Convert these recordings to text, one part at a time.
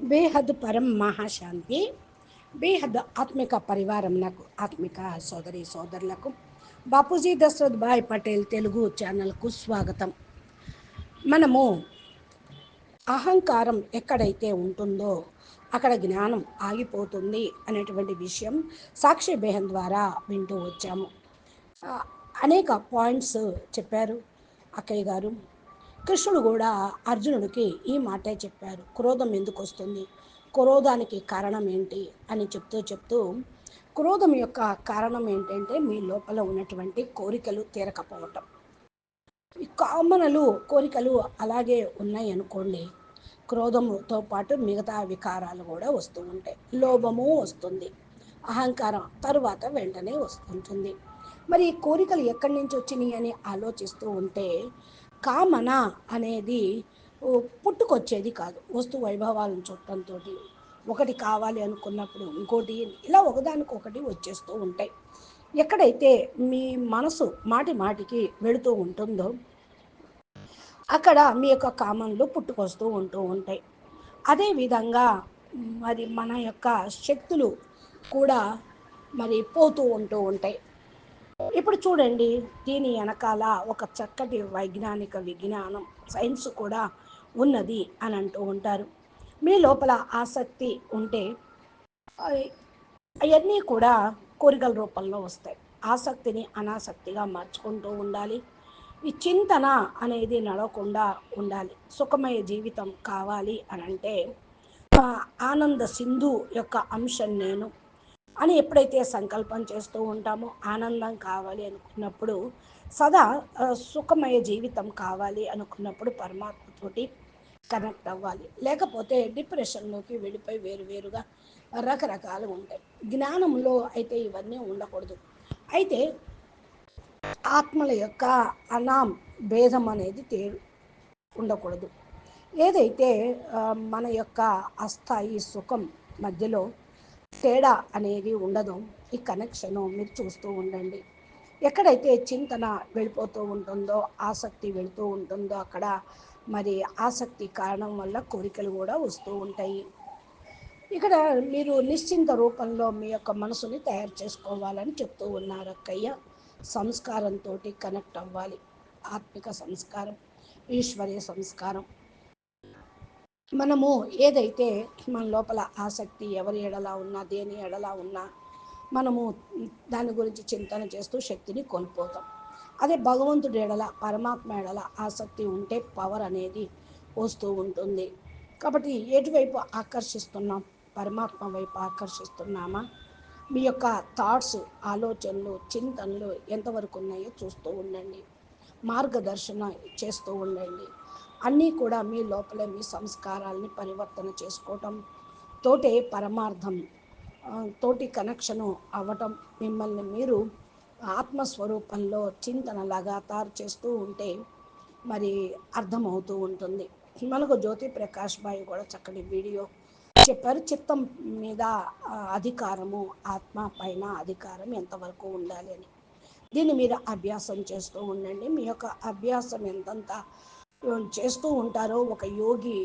బేహద్ పరం మహాశాంతి బేహద్ ఆత్మిక పరివారం నాకు ఆత్మిక సోదరి సోదరులకు. బాపూజీ దశరథ్ భాయ్ పటేల్ తెలుగు ఛానల్కు స్వాగతం. మనము అహంకారం ఎక్కడైతే ఉంటుందో అక్కడ జ్ఞానం ఆగిపోతుంది అనేటువంటి విషయం సాక్షి బేహన్ ద్వారా వింటూ వచ్చాము. అనేక పాయింట్స్ చెప్పారు అక్కయ్య గారు. కృష్ణుడు కూడా అర్జునుడికి ఈ మాటే చెప్పారు. క్రోధం ఎందుకు వస్తుంది? క్రోధానికి కారణం ఏంటి? అని చెప్తూ చెప్తూ క్రోధం యొక్క కారణం ఏంటంటే మీ లోపల ఉన్నటువంటి కోరికలు తీరకపోవటం. కామనలు కోరికలు అలాగే ఉన్నాయి అనుకోండి క్రోధముతో పాటు మిగతా వికారాలు కూడా వస్తూ ఉంటాయి. లోభము వస్తుంది. అహంకారం తరువాత వెంటనే వస్తుంటుంది. మరి కోరికలు ఎక్కడి నుంచి వచ్చినాయి అని ఆలోచిస్తూ ఉంటే కామన అనేది పుట్టుకొచ్చేది కాదు. వస్తు వైభవాలను చూడటంతో ఒకటి కావాలి అనుకున్నప్పుడు ఇంకోటి ఇలా ఒకదానికొకటి వచ్చేస్తూ ఉంటాయి. ఎక్కడైతే మీ మనసు మాటి మాటికి వెళుతూ ఉంటుందో అక్కడ మీ యొక్క కామన్లు పుట్టుకొస్తూ ఉంటూ ఉంటాయి. అదేవిధంగా మరి మన యొక్క శక్తులు కూడా మరి పోతూ ఉంటూ ఉంటాయి. ఇప్పుడు చూడండి దీని వెనకాల ఒక చక్కటి వైజ్ఞానిక విజ్ఞానం సైన్స్ కూడా ఉన్నది అని అంటూ ఉంటారు. మీ లోపల ఆసక్తి ఉంటే అవన్నీ కూడా కోరికల రూపంలో వస్తాయి. ఆసక్తిని అనాసక్తిగా మార్చుకుంటూ ఉండాలి. ఈ చింతన అనేది నడవకుండా ఉండాలి. సుఖమయ జీవితం కావాలి అని అంటే ఆనంద సింధు యొక్క అంశం నేను అని ఎప్పుడైతే సంకల్పం చేస్తూ ఉంటామో ఆనందం కావాలి అనుకున్నప్పుడు సదా సుఖమయ జీవితం కావాలి అనుకున్నప్పుడు పరమాత్మతోటి కనెక్ట్ అవ్వాలి. లేకపోతే డిప్రెషన్లోకి వెళ్ళిపోయి వేరువేరుగా రకరకాలు ఉంటాయి. జ్ఞానంలో అయితే ఇవన్నీ ఉండకూడదు. అయితే ఆత్మల యొక్క అనాం భేదం అనేది తే ఉండకూడదు. ఏదైతే మన యొక్క అస్థాయి సుఖం మధ్యలో తేడా అనేది ఉండదు. ఈ కనెక్షను మీరు చూస్తూ ఉండండి. ఎక్కడైతే చింతన వెళ్ళిపోతూ ఉంటుందో ఆసక్తి వెళుతూ ఉంటుందో అక్కడ మరి ఆసక్తి కారణం వల్ల కోరికలు కూడా వస్తూ ఉంటాయి. ఇక్కడ మీరు నిశ్చింత రూపంలో మీ యొక్క మనసుని తయారు చేసుకోవాలని చెప్తూ ఉన్నారు అక్కయ్య. సంస్కారంతో కనెక్ట్ అవ్వాలి. ఆత్మిక సంస్కారం ఈశ్వరీయ సంస్కారం. మనము ఏదైతే మన లోపల ఆసక్తి ఎవరి ఎడలా ఉన్నా దేని ఎడలా ఉన్నా మనము దాని గురించి చింతన చేస్తూ శక్తిని కోల్పోతాం. అదే భగవంతుడి ఎడల పరమాత్మ ఎడల ఆసక్తి ఉంటే పవర్ అనేది వస్తూ ఉంటుంది. కాబట్టి ఎటువైపు ఆకర్షిస్తున్నాం? పరమాత్మ వైపు ఆకర్షిస్తున్నామా? మీ యొక్క థాట్స్ ఆలోచనలు చింతనలు ఎంతవరకు ఉన్నాయో చూస్తూ ఉండండి. మార్గదర్శన చేస్తూ ఉండండి. అన్నీ కూడా మీ లోపల మీ సంస్కారాలని పరివర్తన చేసుకోవటం తోటే పరమార్థం తోటి కనెక్షను అవ్వటం మిమ్మల్ని మీరు ఆత్మస్వరూపంలో చింతన లగాతారు చేస్తూ ఉంటే మరి అర్థమవుతూ ఉంటుంది. మనకు జ్యోతి ప్రకాష్ బాయ్ కూడా చక్కటి వీడియో చెప్పారు. చిత్తం మీద అధికారము ఆత్మ పైన అధికారం ఎంతవరకు ఉండాలి అని. దీన్ని మీరు అభ్యాసం చేస్తూ ఉండండి. మీ యొక్క అభ్యాసం ఎంతంత చేస్తూ ఉంటారో ఒక యోగి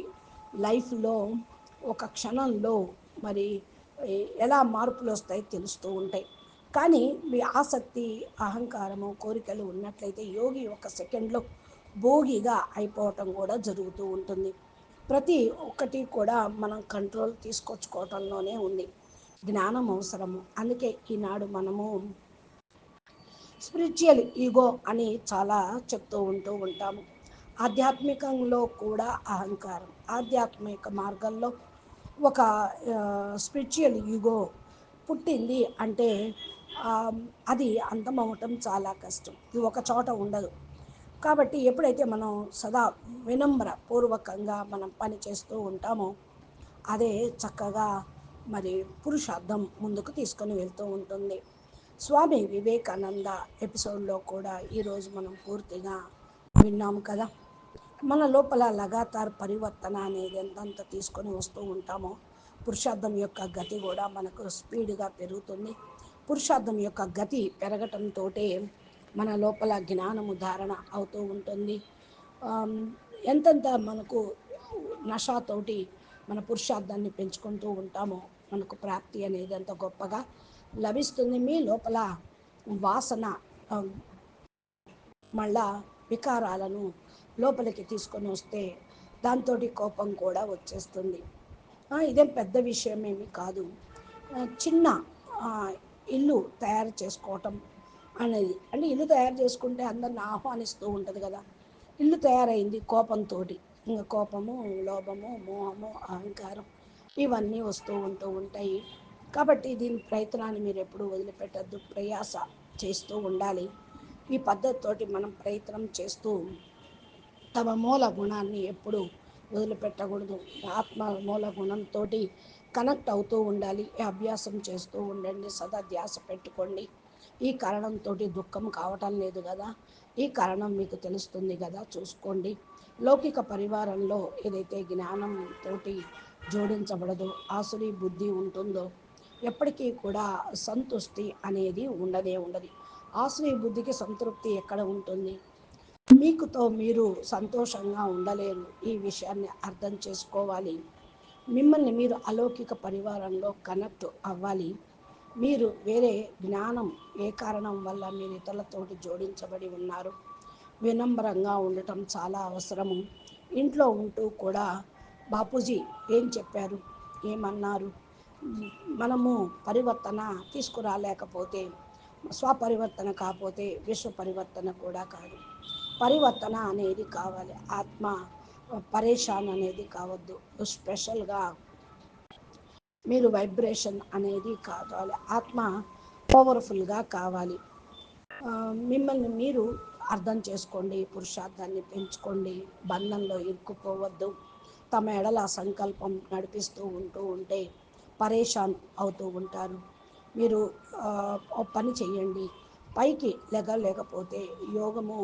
లైఫ్లో ఒక క్షణంలో మరి ఎలా మార్పులు వస్తాయి తెలుస్తూ ఉంటాయి. కానీ మీ ఆసక్తి అహంకారము కోరికలు ఉన్నట్లయితే యోగి ఒక సెకండ్లో భోగిగా అయిపోవటం కూడా జరుగుతూ ఉంటుంది. ప్రతి ఒక్కటి కూడా మనం కంట్రోల్ తీసుకొచ్చుకోవటంలోనే ఉంది. జ్ఞానం అవసరము. అందుకే ఈనాడు మనము స్పిరిచువల్ ఈగో అని చాలా చెప్తూ ఉంటూ ఉంటాము. ఆధ్యాత్మికంలో కూడా అహంకారం ఆధ్యాత్మిక మార్గంలో ఒక స్పిరిచువల్ ఈగో పుట్టింది అంటే అది అంతమవటం చాలా కష్టం. ఇది ఒక చోట ఉండదు. కాబట్టి ఎప్పుడైతే మనం సదా వినమ్ర పూర్వకంగా మనం పని చేస్తూ ఉంటామో అదే చక్కగా మరి పురుషార్థం ముందుకు తీసుకొని వెళ్తూ ఉంటుంది. స్వామి వివేకానంద ఎపిసోడ్లో కూడా ఈరోజు మనం పూర్తిగా విన్నాము కదా. మన లోపల లగాతార్ పరివర్తన అనేది ఎంతంత తీసుకొని వస్తూ ఉంటామో పురుషార్థం యొక్క గతి కూడా మనకు స్పీడ్గా పెరుగుతుంది. పురుషార్థం యొక్క గతి పెరగటంతో మన లోపల జ్ఞానము ధారణ అవుతూ ఉంటుంది. ఎంతెంత మనకు నషాతోటి మన పురుషార్థాన్ని పెంచుకుంటూ ఉంటామో మనకు ప్రాప్తి అనేది ఎంత గొప్పగా లభిస్తుంది. మీ లోపల వాసన మళ్ళా వికారాలను లోపలికి తీసుకొని వస్తే దాంతో కోపం కూడా వచ్చేస్తుంది. ఇదేం పెద్ద విషయం ఏమి కాదు చిన్న ఇల్లు తయారు చేసుకోవటం అనేది. అంటే ఇల్లు తయారు చేసుకుంటే అందరిని ఆహ్వానిస్తూ ఉంటుంది కదా. ఇల్లు తయారైంది కోపంతో ఇంకా కోపము లోభము మోహము అహంకారం ఇవన్నీ వస్తూ ఉంటూ ఉంటాయి. కాబట్టి దీని ప్రయత్నాన్ని మీరు ఎప్పుడు వదిలిపెట్టద్దు. ప్రయాస చేస్తూ ఉండాలి. ఈ పద్ధతితోటి మనం ప్రయత్నం చేస్తూ తమ మూల గుణాన్ని ఎప్పుడు వదిలిపెట్టకూడదు. ఆత్మ మూల గుణంతో కనెక్ట్ అవుతూ ఉండాలి అభ్యాసం చేస్తూ ఉండండి సదా ధ్యాస పెట్టుకోండి. ఈ కారణంతో దుఃఖం కావటం లేదు కదా? ఈ కారణం మీకు తెలుస్తుంది కదా? చూసుకోండి. లౌకిక పరివారంలో ఏదైతే జ్ఞానం తోటి జోడించబడదో ఆసురి బుద్ధి ఉంటుందో ఎప్పటికీ కూడా సంతుష్టి అనేది ఉండదే ఉండదు. ఆసురి బుద్ధికి సంతృప్తి ఎక్కడ ఉంటుంది? మీకుతో మీరు సంతోషంగా ఉండలేరు. ఈ విషయాన్ని అర్థం చేసుకోవాలి. మిమ్మల్ని మీరు అలౌకిక పరివారంలో కనెక్ట్ అవ్వాలి. మీరు వేరే జ్ఞానం ఏ కారణం వల్ల మీరు ఇతరులతోటి జోడించబడి ఉన్నారు? వినమ్రంగా ఉండటం చాలా అవసరము. ఇంట్లో ఉంటూ కూడా బాపూజీ ఏం చెప్పారు? ఏమన్నారు? మనము పరివర్తన తీసుకురాలేకపోతే స్వపరివర్తన కాకపోతే విశ్వ పరివర్తన కూడా కాదు. పరివర్తన అనేది కావాలి. ఆత్మ పరేషాన్ అనేది కావద్దు. స్పెషల్గా మీరు వైబ్రేషన్ అనేది కావాలి. ఆత్మ పవర్ఫుల్గా కావాలి. మిమ్మల్ని మీరు అర్థం చేసుకోండి. పురుషార్థాన్ని పెంచుకోండి. బంధంలో ఇరుక్కుపోవద్దు. తమ ఎడల సంకల్పం నడిపిస్తూ ఉంటూ ఉంటే పరేషాన్ అవుతూ ఉంటారు. మీరు పని చేయండి పైకి లెగలేకపోతే యోగము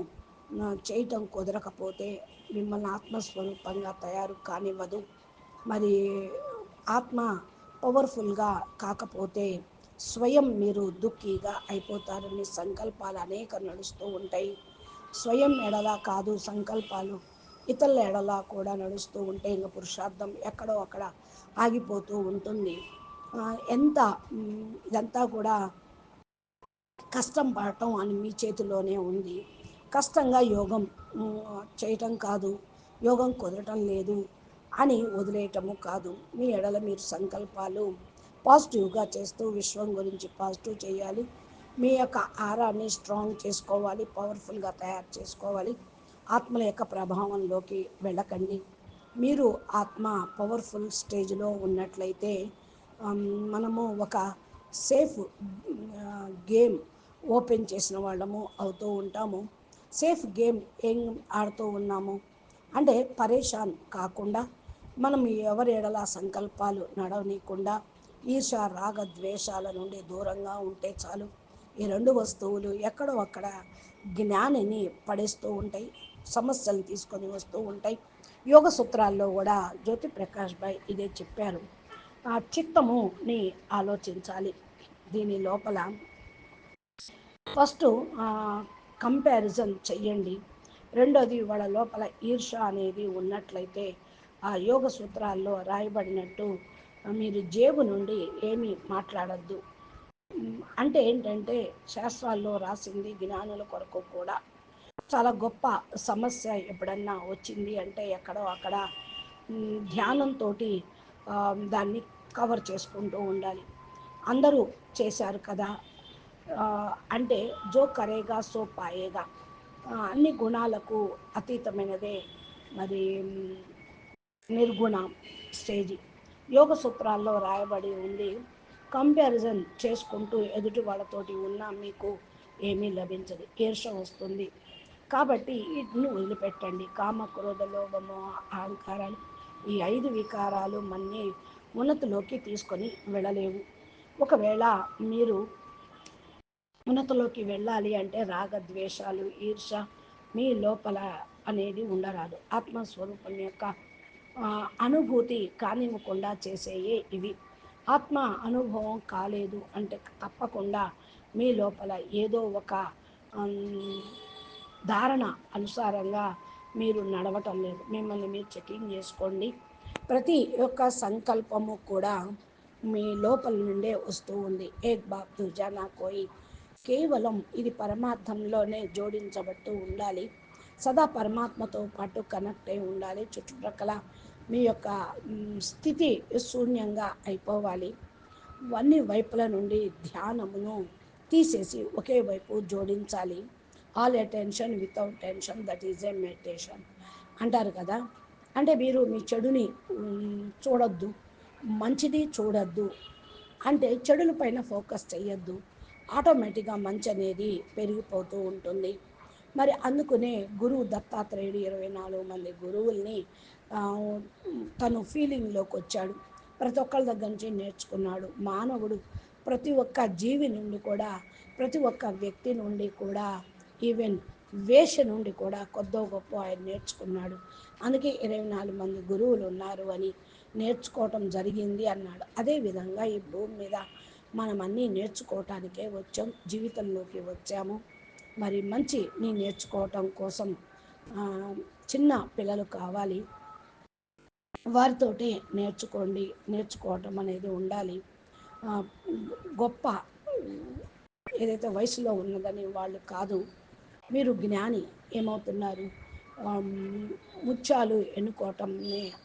చేయటం కుదరకపోతే మిమ్మల్ని ఆత్మస్వరూపంగా తయారు కానివ్వదు. మరి ఆత్మ పవర్ఫుల్గా కాకపోతే స్వయం మీరు దుఃఖీగా అయిపోతారని సంకల్పాలు అనేక నడుస్తూ ఉంటాయి. స్వయం ఎడలా కాదు సంకల్పాలు ఇతరుల ఎడలా కూడా నడుస్తూ ఉంటే ఇంకా పురుషార్థం ఎక్కడో అక్కడ ఆగిపోతూ ఉంటుంది. ఎంత ఇదంతా కూడా కష్టం పడటం అని మీ చేతిలోనే ఉంది. కష్టంగా యోగం చేయటం కాదు. యోగం కుదరటం లేదు అని వదిలేయటము కాదు. మీ ఎడల మీరు సంకల్పాలు పాజిటివ్గా చేస్తూ విశ్వం గురించి పాజిటివ్ చేయాలి. మీ యొక్క ఆరాన్ని స్ట్రాంగ్ చేసుకోవాలి పవర్ఫుల్గా తయారు చేసుకోవాలి. ఆత్మల యొక్క ప్రభావంలోకి వెళ్ళకండి. మీరు ఆత్మ పవర్ఫుల్ స్టేజ్లో ఉన్నట్లయితే మనము ఒక సేఫ్ గేమ్ ఓపెన్ చేసిన వాళ్ళము అవుతూ ఉంటాము. సేఫ్ గేమ్ ఏం ఆడుతూ ఉన్నాము? అంటే పరేషాన్ కాకుండా మనం ఎవరి ఎడల సంకల్పాలు నడవనీయకుండా ఈర్ష రాగ ద్వేషాల నుండి దూరంగా ఉంటే చాలు. ఈ రెండు వస్తువులు ఎక్కడో అక్కడ జ్ఞానిని పడేస్తూ ఉంటాయి సమస్యలు తీసుకొని వస్తూ ఉంటాయి. యోగ సూత్రాల్లో కూడా జ్యోతి ప్రకాష్ భాయ్ ఇదే చెప్పారు. ఆ చిత్తముని ఆలోచించాలి. దీని లోపల ఫస్ట్ కంపారిజన్ చెయ్యండి. రెండోది వాళ్ళ లోపల ఈర్ష అనేది ఉన్నట్లయితే ఆ యోగ సూత్రాల్లో రాయబడినట్టు మీరు జేబు నుండి ఏమీ మాట్లాడద్దు. అంటే ఏంటంటే శాస్త్రాల్లో రాసింది జ్ఞానుల కొరకు కూడా చాలా గొప్ప సమస్య ఎప్పుడన్నా వచ్చింది అంటే ఎక్కడో అక్కడ ధ్యానంతో దాన్ని కవర్ చేసుకుంటూ ఉండాలి. అందరూ చేశారు కదా. అంటే జో కరేగా సో పాయేగా. అన్ని గుణాలకు అతీతమైనదే మరి నిర్గుణ స్టేజి. యోగ సూత్రాల్లో రాయబడి ఉంది కంపారిజన్ చేసుకుంటూ ఎదుటి వాళ్ళతోటి ఉన్నా మీకు ఏమీ లభించదు ఈర్ష వస్తుంది. కాబట్టి వీటిని వదిలిపెట్టండి. కామ క్రోధ లోభము అహంకారాలు ఈ ఐదు వికారాలు మన్ని ఉన్నతిలోకి తీసుకొని వెళ్ళలేవు. ఒకవేళ మీరు ఉన్నతలోకి వెళ్ళాలి అంటే రాగద్వేషాలు ఈర్ష మీ లోపల అనేది ఉండరాదు. ఆత్మస్వరూపం యొక్క అనుభూతి కానివ్వకుండా చేసేయే ఇవి. ఆత్మ అనుభవం కాలేదు అంటే తప్పకుండా మీ లోపల ఏదో ఒక ధారణ అనుసారంగా మీరు నడవటం లేదు. మిమ్మల్ని మీరు చెకింగ్ చేసుకోండి. ప్రతి ఒక్క సంకల్పము కూడా మీ లోపల నుండే వస్తూ ఉంది. ఏక్ బాప్ దుజానా కోయి. కేవలం ఇది పరమార్థంలోనే జోడించబడుతూ ఉండాలి. సదా పరమాత్మతో పాటు కనెక్ట్ అయి ఉండాలి. చుట్టుప్రక్కల మీ యొక్క స్థితి శూన్యంగా అయిపోవాలి. అన్ని వైపుల నుండి ధ్యానమును తీసేసి ఒకే వైపు జోడించాలి. All attention without tension that is a meditation అంటారు కదా? అంటే మీరు మీ చెడుని చూడొద్దు. మంచిది చూడొద్దు. అంటే చెడుల పైన ఫోకస్ చేయొద్దు ఆటోమేటిక్గా మంచి అనేది పెరిగిపోతూ ఉంటుంది. మరి అందుకునే గురువు దత్తాత్రేయుడు ఇరవై నాలుగు మంది గురువుల్ని తను ఫీలింగ్లోకి వచ్చాడు. ప్రతి ఒక్కరి దగ్గర నుంచి నేర్చుకున్నాడు. మానవుడు ప్రతి ఒక్క జీవి నుండి కూడా ప్రతి ఒక్క వ్యక్తి నుండి కూడా ఈవెన్ వేష నుండి కూడా కొద్దో గొప్ప ఆయన నేర్చుకున్నాడు. అందుకే ఇరవై నాలుగు మంది గురువులు ఉన్నారు అని నేర్చుకోవటం జరిగింది అన్నాడు. అదేవిధంగా ఈ భూమి మీద మనం అన్నీ నేర్చుకోవటానికే వచ్చాం జీవితంలోకి వచ్చాము. మరి మంచి నీ నేర్చుకోవటం కోసం చిన్న పిల్లలు కావాలి. వారితోటే నేర్చుకోండి నేర్చుకోవటం అనేది ఉండాలి. గొప్ప ఏదైతే వయసులో ఉన్నదని వాళ్ళు కాదు మీరు జ్ఞాని ఏమవుతున్నారు? ముత్యాలు ఎన్నుకోవటం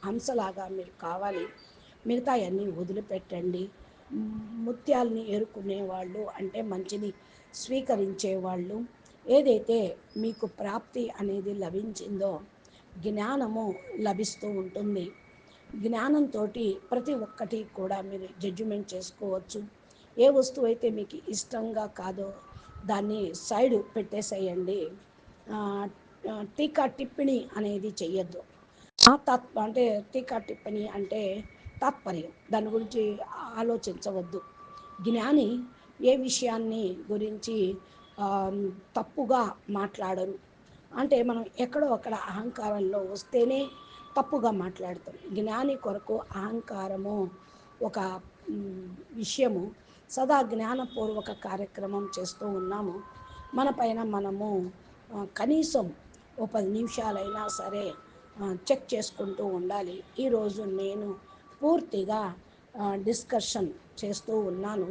అంశలాగా మీరు కావాలి. మిగతా అన్నీ వదిలిపెట్టండి. ముత్యాలని ఏరుకునేవాళ్ళు అంటే మంచిని స్వీకరించే వాళ్ళు ఏదైతే మీకు ప్రాప్తి అనేది లభించిందో జ్ఞానము లభిస్తూ ఉంటుంది. జ్ఞానంతో ప్రతి ఒక్కటి కూడా మీరు జడ్జిమెంట్ చేసుకోవచ్చు. ఏ వస్తువు అయితే మీకు ఇష్టంగా కాదో దాన్ని సైడ్ పెట్టేసేయండి. టీకా టిప్పిణి అనేది చెయ్యొద్దు. తత్వ అంటే టీకా టిప్పణి అంటే తాత్పర్యం. దాని గురించి ఆలోచించవద్దు. జ్ఞాని ఏ విషయాన్ని గురించి తప్పుగా మాట్లాడరు. అంటే మనం ఎక్కడో అక్కడ అహంకారంలో వస్తేనే తప్పుగా మాట్లాడతాం. జ్ఞాని కొరకు అహంకారము ఒక విషయము. సదా జ్ఞానపూర్వక కార్యక్రమం చేస్తూ ఉన్నాము. మన పైన మనము కనీసం ఓ పది నిమిషాలైనా సరే చెక్ చేసుకుంటూ ఉండాలి. ఈరోజు నేను పూర్తిగా డిస్కషన్ చేస్తూ ఉన్నాను.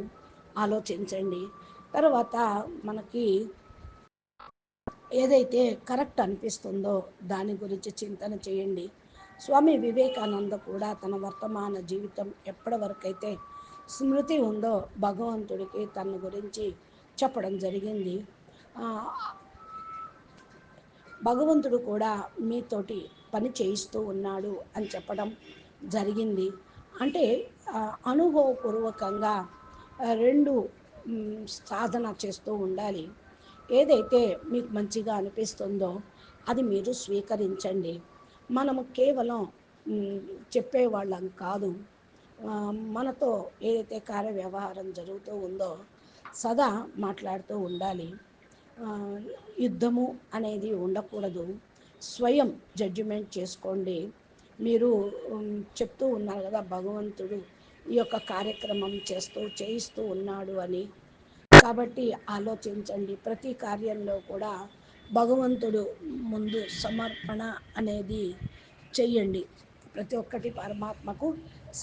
ఆలోచించండి. తర్వాత మనకి ఏదైతే కరెక్ట్ అనిపిస్తుందో దాని గురించి చింతన చేయండి. స్వామి వివేకానంద కూడా తన వర్తమాన జీవితం ఎప్పటి వరకైతే స్మృతి ఉందో భగవంతుడికి తన గురించి చెప్పడం జరిగింది. భగవంతుడు కూడా మీతోటి పని చేయిస్తూ ఉన్నాడు అని చెప్పడం జరిగింది. అంటే అనుభవపూర్వకంగా రెండు సాధన చేస్తూ ఉండాలి. ఏదైతే మీకు మంచిగా అనిపిస్తుందో అది మీరు స్వీకరించండి. మనము కేవలం చెప్పేవాళ్ళం కాదు. మనతో ఏదైతే కార్య వ్యవహారం జరుగుతూ ఉందో సదా మాట్లాడుతూ ఉండాలి. యుద్ధము అనేది ఉండకూడదు. స్వయం జడ్జిమెంట్ చేసుకోండి. మీరు చెప్తూ ఉన్నారు కదా భగవంతుడు ఈ యొక్క కార్యక్రమం చేస్తూ చేయిస్తూ ఉన్నాడు అని. కాబట్టి ఆలోచించండి. ప్రతి కార్యంలో కూడా భగవంతుడు ముందు సమర్పణ అనేది చెయ్యండి. ప్రతి ఒక్కటి పరమాత్మకు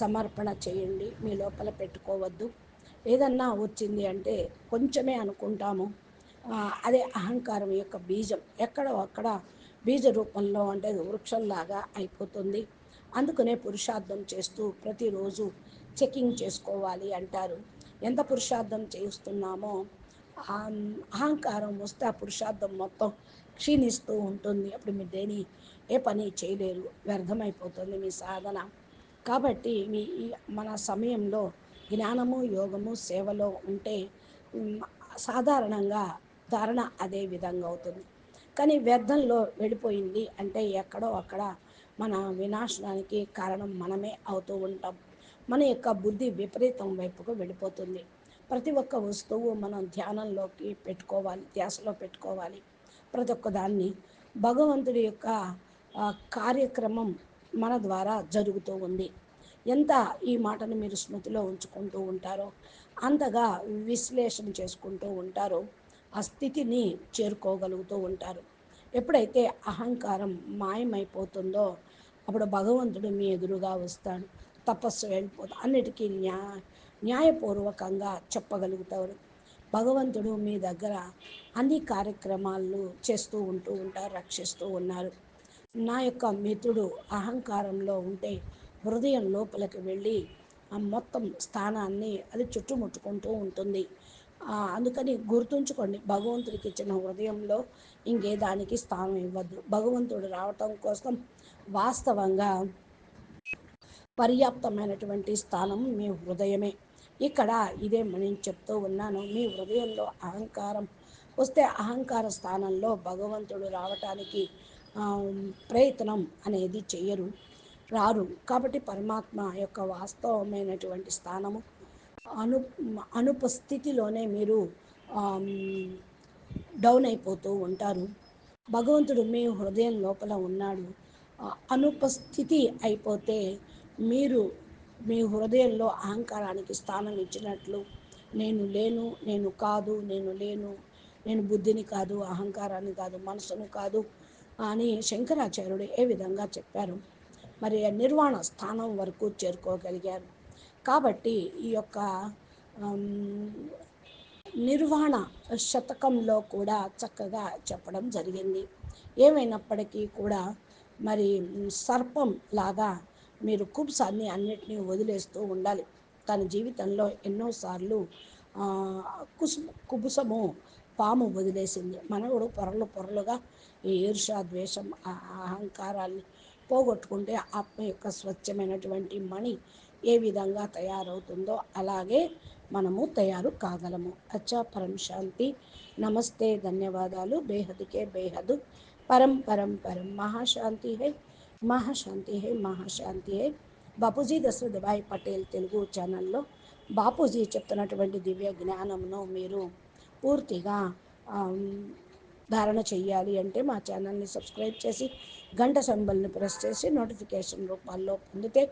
సమర్పణ చేయండి మీ లోపల పెట్టుకోవద్దు. ఏదన్నా వచ్చింది అంటే కొంచెమే అనుకుంటాము. అదే అహంకారం యొక్క బీజం. ఎక్కడో అక్కడ బీజ రూపంలో అంటే వృక్షంలాగా అయిపోతుంది. అందుకనే పురుషార్థం చేస్తూ ప్రతిరోజు చెకింగ్ చేసుకోవాలి అంటారు. ఎంత పురుషార్థం చేస్తున్నామో అహంకారం వస్తే ఆ పురుషార్థం మొత్తం క్షీణిస్తూ ఉంటుంది. అప్పుడు మీరు దేని ఏ పని చేయలేరు. వ్యర్థమైపోతుంది మీ సాధన. కాబట్టి మీ మన సమయంలో జ్ఞానము యోగము సేవలో ఉంటే సాధారణంగా ధారణ అదే విధంగా అవుతుంది. కానీ వ్యర్థంలో వెళ్ళిపోయింది అంటే ఎక్కడో అక్కడ మన వినాశనానికి కారణం మనమే అవుతూ ఉంటాం. మన యొక్క బుద్ధి విపరీతం వైపుకు వెళ్ళిపోతుంది. ప్రతి ఒక్క వస్తువు మనం ధ్యానంలోకి పెట్టుకోవాలి ధ్యాసలో పెట్టుకోవాలి. ప్రతి ఒక్క దాన్ని భగవంతుడి యొక్క కార్యక్రమం మన ద్వారా జరుగుతూ ఉంది. ఎంత ఈ మాటను మీరు స్మృతిలో ఉంచుకుంటూ ఉంటారో అంతగా విశ్లేషణ చేసుకుంటూ ఉంటారో ఆ స్థితిని చేరుకోగలుగుతూ ఉంటారు. ఎప్పుడైతే అహంకారం మాయమైపోతుందో అప్పుడు భగవంతుడు మీ ఎదురుగా వస్తాడు. తపస్సు వెళ్ళిపోతా అన్నిటికీ న్యా న్యాయపూర్వకంగా చెప్పగలుగుతారు. భగవంతుడు మీ దగ్గర అన్ని కార్యక్రమాలు చేస్తూ ఉంటూ ఉంటారు రక్షిస్తూ ఉన్నారు. నా యొక్క మిత్రుడు అహంకారంలో ఉంటే హృదయం లోపలికి వెళ్ళి ఆ మొత్తం స్థానాన్ని అది చుట్టుముట్టుకుంటూ ఉంటుంది. అందుకని గుర్తుంచుకోండి భగవంతుడికి ఇచ్చిన హృదయంలో ఇంకే దానికి స్థానం ఇవ్వద్దు. భగవంతుడు రావటం కోసం వాస్తవంగా పర్యాప్తమైనటువంటి స్థానం మీ హృదయమే. ఇక్కడ ఇదే నేను చెప్తూ ఉన్నాను మీ హృదయంలో అహంకారం వస్తే అహంకార స్థానంలో భగవంతుడు రావటానికి ప్రయత్నం అనేది చేయరు రారు. కాబట్టి పరమాత్మ యొక్క వాస్తవమైనటువంటి స్థానము అను అనుపస్థితిలోనే మీరు డౌన్ అయిపోతూ ఉంటారు. భగవంతుడు మీ హృదయం లోపల ఉన్నాడు. అనుపస్థితి అయిపోతే మీరు మీ హృదయంలో అహంకారానికి స్థానం ఇచ్చినట్లు నేను లేను నేను కాదు నేను లేను నేను బుద్ధిని కాదు అహంకారాన్ని కాదు మనసును కాదు అని శంకరాచార్యుడు ఏ విధంగా చెప్పారు. మరి నిర్వాణ స్థానం వరకు చేరుకోగలిగారు. కాబట్టి ఈ యొక్క నిర్వహణ శతకంలో కూడా చక్కగా చెప్పడం జరిగింది. ఏమైనప్పటికీ కూడా మరి సర్పం లాగా మీరు కుబ్సాన్ని అన్నిటినీ వదిలేస్తూ ఉండాలి. తన జీవితంలో ఎన్నోసార్లు కుసు కుబుసము పాము వదిలేసింది. మనవుడు పొరలు పొరలుగా ఈ ఈర్ష ద్వేషం అహంకారాన్ని పోగొట్టుకుంటే ఆత్మ యొక్క స్వచ్ఛమైనటువంటి మణి ఏ విధంగా తయారవుతుందో అలాగే మనము తయారు కాగలము. అచ్చా పరం శాంతి. నమస్తే ధన్యవాదాలు. బేహద్కే బేహద్. పరం పరం పరం. మహాశాంతి హై. మహాశాంతి హై మహాశాంతి హై. బాపూజీ దశరథభాయ్ పటేల్ తెలుగు ఛానల్లో బాపూజీ చెప్తున్నటువంటి దివ్య జ్ఞానంను మీరు పూర్తిగా ధారణ చెయ్యాలి అంటే మా ఛానల్ని సబ్స్క్రైబ్ చేసి గంట సంబల్ని ప్రెస్ చేసి నోటిఫికేషన్ రూపాల్లో పొందితే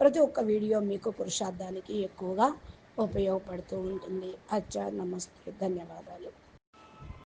ప్రతి ఒక్క వీడియో మీకు పురుషార్థానికి ఎక్కువగా ఉపయోగపడుతూ ఉంటుంది. అచ్చా నమస్తే ధన్యవాదాలు.